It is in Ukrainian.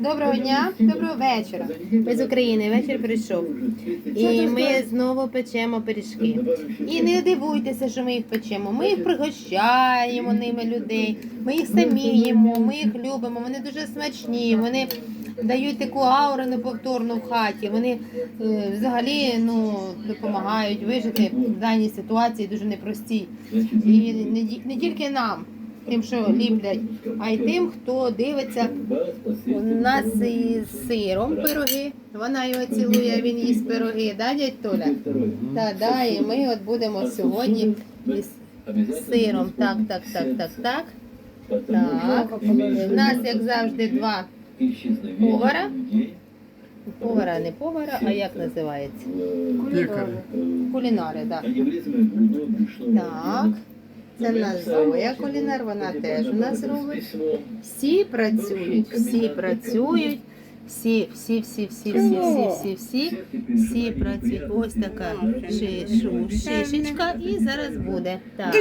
Доброго дня, доброго вечора. Ми з України, вечір прийшов. І ми знову печемо пиріжки. І не дивуйтеся, що ми їх печемо. Ми їх пригощаємо ними людей. Ми їх самі їмо, ми їх любимо. Вони дуже смачні. Вони дають таку ауру неповторну в хаті. Вони е, взагалі ну, допомагають вижити в даній ситуації дуже непростій. І не, не тільки нам, тим, що ліплять, а й тим, хто дивиться. У нас із сиром пироги. Вона його цілує, він їсть пироги, да, дядь Толя? Так, да, і ми от будемо сьогодні із сиром. Так, так, так, так, так. Так. У нас, як завжди, два повара. Повара, не повара, а як називається? Пекарі. Кулінари, так. Так. Це в нас Зоя кулінар, вона теж у нас робить. Всі працюють, всі працюють, всі, всі, всі, всі, всі, всі, всі, всі, всі працюють. Ось така шишу, шишечка, і зараз буде. Так.